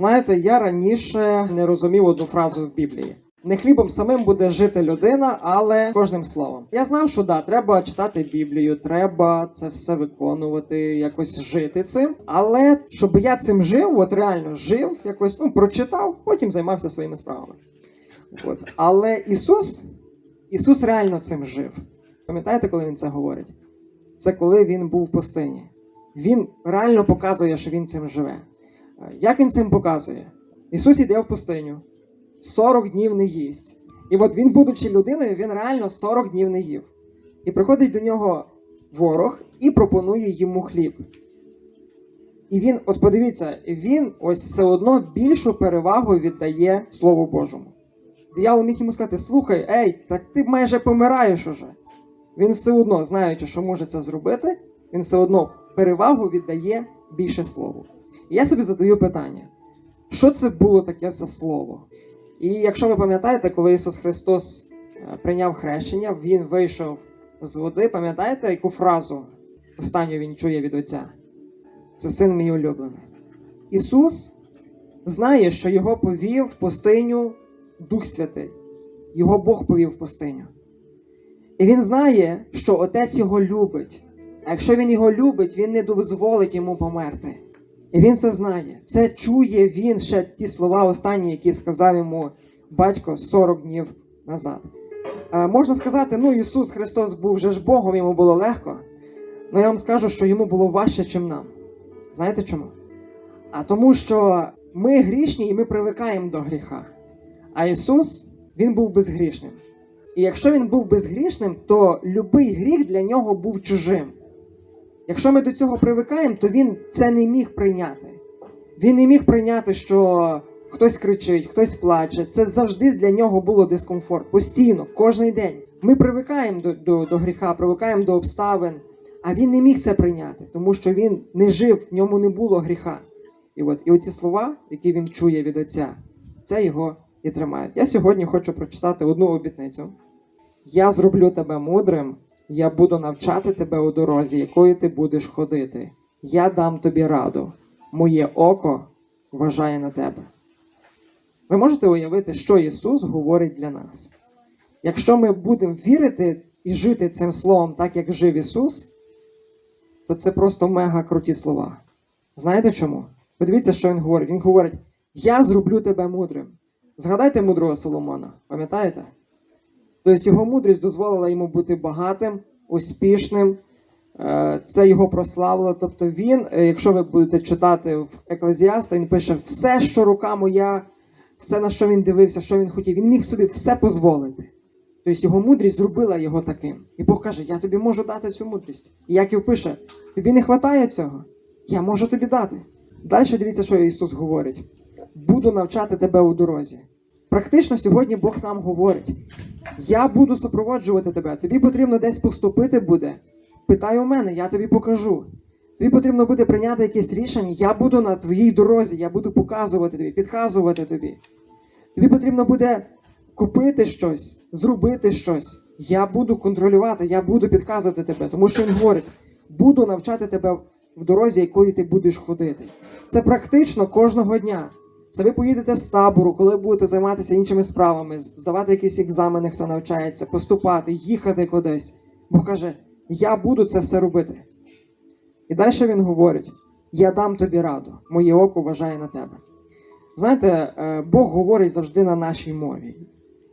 Знаєте, я раніше не розумів одну фразу в Біблії. Не хлібом самим буде жити людина, але кожним словом. Я знав, що да, треба читати Біблію, треба це все виконувати, якось жити цим. Але щоб я цим жив, от реально жив, якось ну прочитав, потім займався своїми справами. От. Але Ісус, Ісус реально цим жив. Пам'ятаєте, коли він це говорить? Це коли він був в пустині. Він реально показує, що він цим живе. Як він цим показує? Ісус іде в пустиню, 40 днів не їсть. І от він, будучи людиною, він реально 40 днів не їв. І приходить до нього ворог і пропонує йому хліб. І він, от подивіться, він ось все одно більшу перевагу віддає Слову Божому. Диявол міг йому сказати: слухай, ей, так ти майже помираєш уже. Він все одно, знаючи, що може це зробити, він все одно перевагу віддає більше слову. І я собі задаю питання: що це було таке за слово? І якщо ви пам'ятаєте, коли Ісус Христос е, прийняв хрещення, Він вийшов з води, пам'ятаєте, яку фразу останню він чує від Отця? Це син мій улюблений. Ісус знає, що його повів в пустиню Дух Святий. Його Бог повів в пустиню. І він знає, що отець його любить. А якщо він його любить, він не дозволить йому померти. І він це знає. Це чує він ще ті слова останні, які сказав йому батько 40 днів назад. Е, можна сказати, ну Ісус Христос був вже ж Богом, йому було легко. Але я вам скажу, що йому було важче, ніж нам. Знаєте чому? А тому, що ми грішні і ми привикаємо до гріха. А Ісус, Він був безгрішним. І якщо він був безгрішним, то будь-який гріх для нього був чужим. Якщо ми до цього привикаємо, то він це не міг прийняти. Він не міг прийняти, що хтось кричить, хтось плаче. Це завжди для нього було дискомфорт. Постійно, кожен день. Ми привикаємо до, до, до гріха, привикаємо до обставин, а він не міг це прийняти, тому що він не жив, в ньому не було гріха. І от і оці слова, які він чує від отця, це його і тримають. Я сьогодні хочу прочитати одну обітницю. Я зроблю тебе мудрим, я буду навчати тебе у дорозі, якою ти будеш ходити. Я дам тобі раду. Моє око вважає на тебе. Ви можете уявити, що Ісус говорить для нас. Якщо ми будемо вірити і жити цим словом так, як жив Ісус, то це просто мега круті слова. Знаєте чому? Подивіться, що Він говорить. Він говорить: Я зроблю тебе мудрим. Згадайте мудрого Соломона, пам'ятаєте? Тобто його мудрість дозволила йому бути багатим, успішним. Е, Це його прославило. Тобто він, е, якщо ви будете читати в Еклезіаста, він пише все, що рука моя, все, на що він дивився, що він хотів. Він міг собі все дозволити. Тобто його мудрість зробила його таким. І Бог каже: Я тобі можу дати цю мудрість. І Яків пише: тобі не вистачає цього? Я можу тобі дати. Далі дивіться, що Ісус говорить: буду навчати тебе у дорозі. Практично сьогодні Бог нам говорить: я буду супроводжувати тебе. Тобі потрібно десь поступити буде. Питай у мене, я тобі покажу. Тобі потрібно буде прийняти якесь рішення. Я буду на твоїй дорозі, я буду показувати тобі, підказувати тобі. Тобі потрібно буде купити щось, зробити щось. Я буду контролювати, я буду підказувати тебе. Тому що він говорить: буду навчати тебе в дорозі, якою ти будеш ходити. Це практично кожного дня. Це ви поїдете з табору, коли будете займатися іншими справами, здавати якісь екзамени, хто навчається, поступати, їхати кудись. Бог каже, я буду це все робити. І далі він говорить: Я дам тобі раду, моє око вважає на тебе. Знаєте, е, Бог говорить завжди на нашій мові.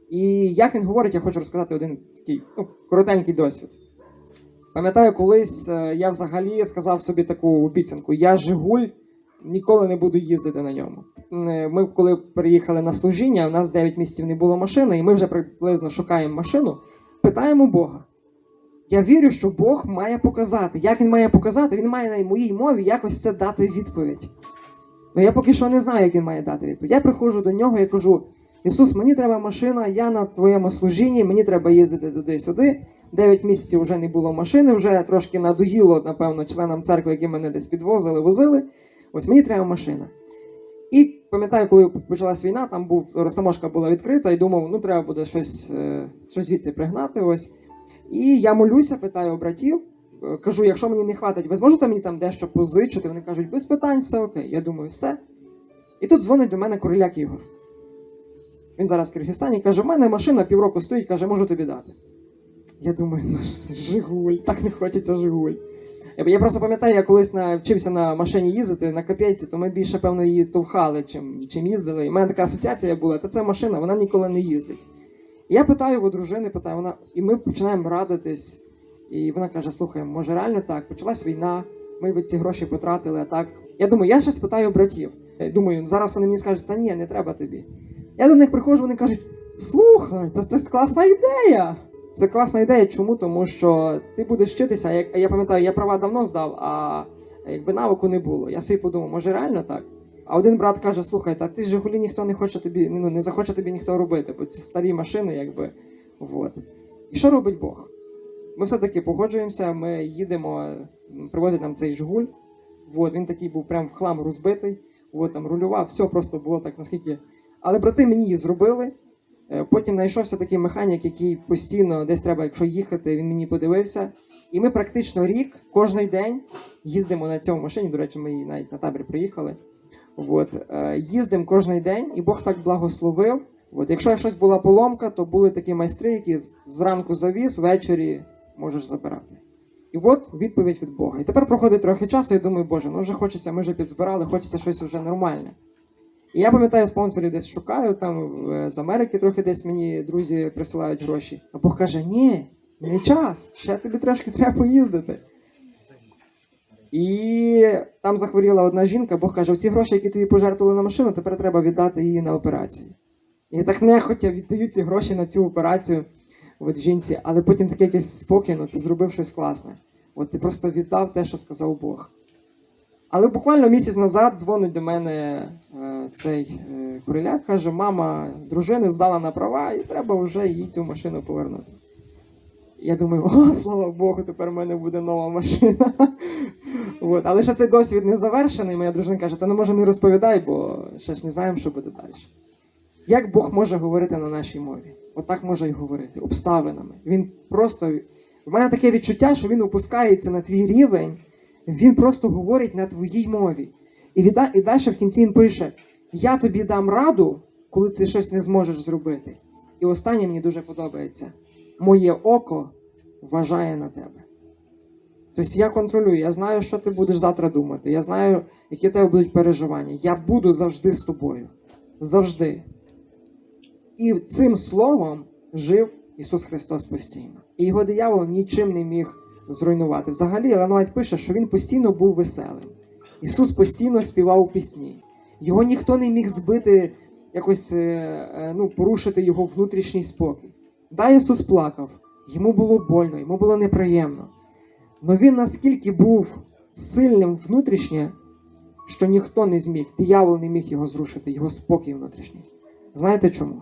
І як він говорить, я хочу розказати один такий ну, коротенький досвід. Пам'ятаю, колись е, я взагалі сказав собі таку обіцянку: я Жигуль ніколи не буду їздити на ньому. Е, Ми, коли переїхали на служіння, у нас 9 місяців не було машини, і ми вже приблизно шукаємо машину, питаємо Бога. Я вірю, що Бог має показати. Як він має показати? Він має на моїй мові якось це дати відповідь. Ну я поки що не знаю, як він має дати відповідь. Я приходжу до нього і кажу: Ісус, мені треба машина, я на твоєму служінні, мені треба їздити туди-сюди. Дев'ять місяців вже не було машини, вже трошки надоїло, напевно, членам церкви, які мене десь підвозили, возили. Ось мені треба машина. І пам'ятаю, коли почалась війна, там був розтаможка була відкрита, і думав, ну треба буде щось, е, щось звідси пригнати. Ось. І я молюся, питаю у братів, е, кажу, якщо мені не хватить, ви зможете мені там дещо позичити? Вони кажуть, без питань, все окей. Я думаю, все. І тут дзвонить до мене Куриляк Ігор. Він зараз в Киргизстані каже: в мене машина півроку стоїть, каже, можу тобі дати. Я думаю, ну, Жигуль, так не хочеться Жигуль. Я, просто пам'ятаю, я колись навчився на машині їздити на копійці, то ми більше, певно, її товхали, чим, чим їздили. І в мене така асоціація була, та це машина, вона ніколи не їздить. Я питаю у дружини, питаю, вона, і ми починаємо радитись. І вона каже: слухай, може реально так, почалась війна, ми би ці гроші потратили, а так. Я думаю, я ще спитаю братів. Думаю, зараз вони мені скажуть, та ні, не треба тобі. Я до них приходжу, вони кажуть: слухай, це, це класна ідея. Це класна ідея. Чому? Тому що ти будеш вчитися. а Я, пам'ятаю, я права давно здав, а якби навику не було. Я собі подумав, може реально так? А один брат каже: слухай, та ти ж Жигулі ніхто не хоче тобі, ну не захоче тобі ніхто робити, бо це старі машини, якби. Вот. І що робить Бог? Ми все-таки погоджуємося, ми їдемо, привозять нам цей Жигуль. Вот, він такий був прям в хлам розбитий, от, там рулював, все просто було так, наскільки. Але брати мені її зробили. Е, Потім знайшовся такий механік, який постійно десь треба, якщо їхати, він мені подивився. І ми практично рік, кожен день їздимо на цьому машині. До речі, ми її навіть на табір приїхали. От, е, їздимо кожен день, і Бог так благословив. От, якщо щось була поломка, то були такі майстри, які зранку завіз, ввечері можеш забирати. І от відповідь від Бога. І тепер проходить трохи часу, і думаю, Боже, ну вже хочеться, ми вже підзбирали, хочеться щось вже нормальне. І я пам'ятаю, спонсорів десь шукаю, там е, з Америки трохи десь мені друзі присилають гроші. А Бог каже: ні, не час, ще тобі трошки треба поїздити. І там захворіла одна жінка, Бог каже: ці гроші, які тобі пожертвували на машину, тепер треба віддати її на операцію. І я так нехотя віддаю ці гроші на цю операцію от жінці, але потім таке якесь спокій, ну ти зробив щось класне. От ти просто віддав те, що сказав Бог. Але буквально місяць назад дзвонить до мене е, цей е, куриляк, каже: мама дружини здала на права, і треба вже їй цю машину повернути. Я думаю, о, слава Богу, тепер в мене буде нова машина. От. Але ще цей досвід не завершений. Моя дружина каже, та ну може не розповідай, бо ще ж не знаємо, що буде далі. Як Бог може говорити на нашій мові? Отак може й говорити, обставинами. Він просто. В мене таке відчуття, що він опускається на твій рівень, він просто говорить на твоїй мові. І, відда... і далі в кінці він пише: Я тобі дам раду, коли ти щось не зможеш зробити. І останнє мені дуже подобається: моє око вважає на тебе. Тобто я контролюю, я знаю, що ти будеш завтра думати. Я знаю, які в тебе будуть переживання. Я буду завжди з тобою. Завжди. І цим словом жив Ісус Христос постійно. І його диявол нічим не міг зруйнувати. Взагалі, Елен Вайт пише, що він постійно був веселим. Ісус постійно співав пісні. Його ніхто не міг збити, якось е, е, ну, порушити його внутрішній спокій. Да, Ісус плакав, йому було больно, йому було неприємно. Але він наскільки був сильним внутрішнє, що ніхто не зміг, диявол не міг його зрушити, його спокій внутрішній. Знаєте чому?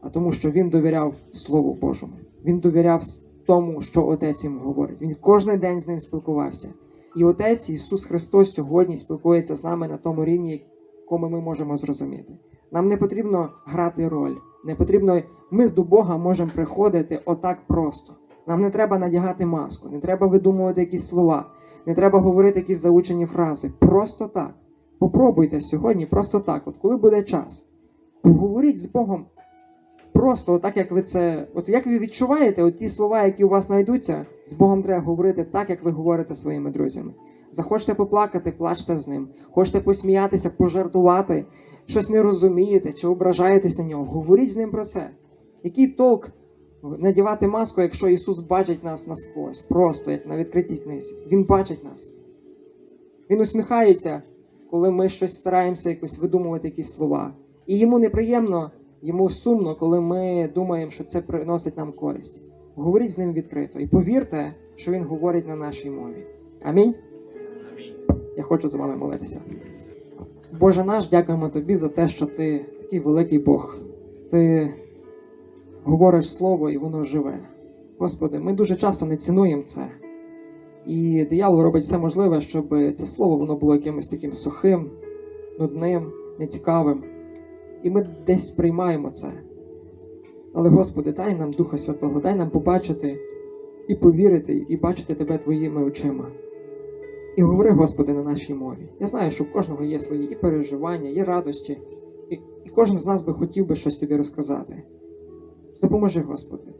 А тому, що він довіряв Слову Божому. Він довіряв тому, що Отець йому говорить. Він кожен день з ним спілкувався. І Отець Ісус Христос сьогодні спілкується з нами на тому рівні, якому ми можемо зрозуміти. Нам не потрібно грати роль, не потрібно. Ми до Бога можемо приходити отак просто. Нам не треба надягати маску, не треба видумувати якісь слова, не треба говорити якісь заучені фрази. Просто так. Попробуйте сьогодні, просто так. От коли буде час, поговоріть з Богом Просто так, як ви це, от як ви відчуваєте, от ті слова, які у вас знайдуться, з Богом треба говорити так, як ви говорите своїми друзями. Захочете поплакати, плачте з ним. Хочете посміятися, пожартувати, щось не розумієте чи ображаєтесь на нього. Говоріть з ним про це. Який толк надівати маску, якщо Ісус бачить нас насквозь, просто як на відкритій книзі. Він бачить нас. Він усміхається, коли ми щось стараємося якось видумувати якісь слова. І йому неприємно, йому сумно, коли ми думаємо, що це приносить нам користь. Говоріть з ним відкрито і повірте, що він говорить на нашій мові. Амінь. Я хочу з вами молитися. Боже наш, дякуємо тобі за те, що ти такий великий Бог. Ти говориш слово і воно живе. Господи, ми дуже часто не цінуємо це. І диявол робить все можливе, щоб це слово воно було якимось таким сухим, нудним, нецікавим. І ми десь приймаємо це. Але, Господи, дай нам Духа Святого, дай нам побачити і повірити, і бачити Тебе Твоїми очима. І говори, Господи, на нашій мові. Я знаю, що в кожного є свої і переживання, і радості, і, і кожен з нас би хотів би щось тобі розказати. Допоможи, Господи,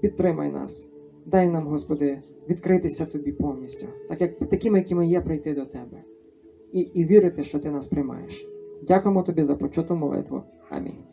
підтримай нас, дай нам, Господи, відкритися тобі повністю, так як такими, якими є, прийти до Тебе і, і вірити, що Ти нас приймаєш. Дякуємо тобі за почуту молитву. Амінь.